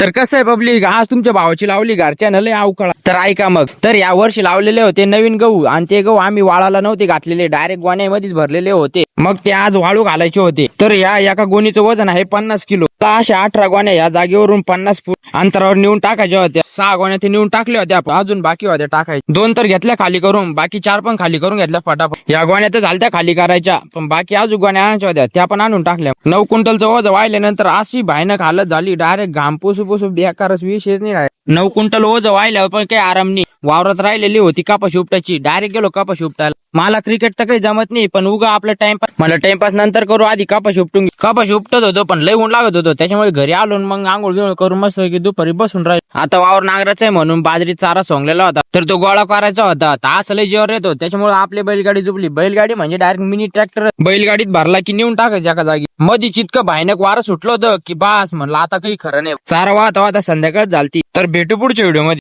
तर कसं आहे पब्लिक आज तुमच्या भावाची लावली घरच्या लय अवकाळा. तर ऐका मग तर या वर्षी लावलेले होते नवीन गहू आणि ते गहू आम्ही वाळाला नव्हते घातलेले डायरेक्ट गोण्यामध्येच भरलेले होते. मग ते आज वाळू घालायचे होते. तर या एका गोणीचं वजन आहे पन्नास किलो. आता अशा अठरा गोण्या या जागेवरून पन्नास फूट अंतरावर नेऊन टाकायच्या होत्या. सहा गोण्या ते नेऊन टाकल्या होत्या. अजून बाकी होत्या टाकायच्या. दोन तर घेतल्या खाली करून बाकी चार पण खाली करून घेतल्या फटाफट. या गोण्या तर झालत्या खाली करायच्या पण बाकी अजून गोण्या आणायच्या होत्या. त्या पण आणून टाकल्या. नऊ क्विंटलचं वजन वाहिल्यानंतर अशी भयानक हालत झाली. डायरेक्ट घाम पुसू पुसू बेकारच विषय नाही नऊ क्विंटल ओझ वाहिल्यावर पण काही आराम नाही. वावरात राहिलेली होती कापा उपटायची. डायरेक्ट गेलो कापा उपटायला. मला क्रिकेट तर काही जमत नाही पण उगा आपला टाइमपास मला टाइमपास नंतर करू आधी कापाशी उपटून कापाशी उपटत होतो पण लय ऊन लागत होतो. त्याच्यामुळे घरी आलो मग आंघोळ बिंघोळ करून मस्त की दुपारी बसून राहील. आता वावर नांगराचा आहे म्हणून बाजरी चारा सोंगलेला होता. तर तो गोळा करायचा होता. तास असं लय येतो. त्याच्यामुळे आपली बैलगाडी जुपली. बैलगाडी म्हणजे डायरेक्ट मिनी ट्रॅक्टर बैलगाडीत भरला की नेऊन टाकायचं एका जागी. मध्ये चितक भयानक वारं सुटलं होतं की बास म्हणलं आता काही खरं नाही. चारा वाहता वाहता संध्याकाळ झालती. तर भेटू पुढच्या व्हिडिओमध्ये.